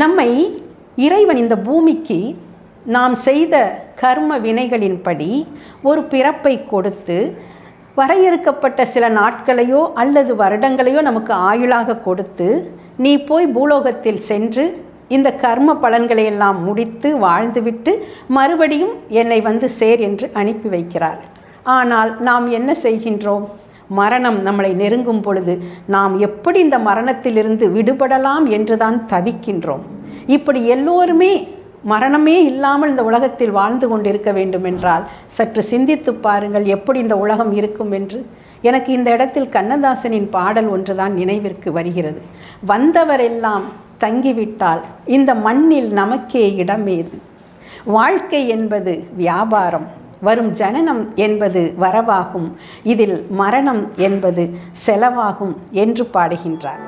நம்மை இறைவன் இந்த பூமிக்கு நாம் செய்த கர்ம வினைகளின்படி ஒரு பிறப்பை கொடுத்து வரையறுக்கப்பட்ட சில நாட்களையோ அல்லது வருடங்களையோ நமக்கு ஆயுளாக கொடுத்து நீ போய் பூலோகத்தில் சென்று இந்த கர்ம பலன்களை எல்லாம் முடித்து வாழ்ந்துவிட்டு மறுபடியும் என்னை வந்து சேர் என்று அனுப்பி வைக்கிறார். ஆனால் நாம் என்ன செய்கின்றோம்? மரணம் நம்மளை நெருங்கும் பொழுது நாம் எப்படி இந்த மரணத்திலிருந்து விடுபடலாம் என்றுதான் தவிக்கின்றோம். இப்படி எல்லோருமே மரணமே இல்லாமல் இந்த உலகத்தில் வாழ்ந்து கொண்டிருக்க வேண்டும் என்றால் சற்று சிந்தித்து பாருங்கள் எப்படி இந்த உலகம் இருக்கும் என்று. எனக்கு இந்த இடத்தில் கண்ணதாசனின் பாடல் ஒன்றுதான் நினைவிற்கு வருகிறது. வந்தவரெல்லாம் தங்கிவிட்டால் இந்த மண்ணில் நமக்கே இடமேது. வாழ்க்கை என்பது வியாபாரம். வரும் ஜனனம் என்பது வரவாகும். இதில் மரணம் என்பது செலவாகும் என்று பாடுகின்றார்.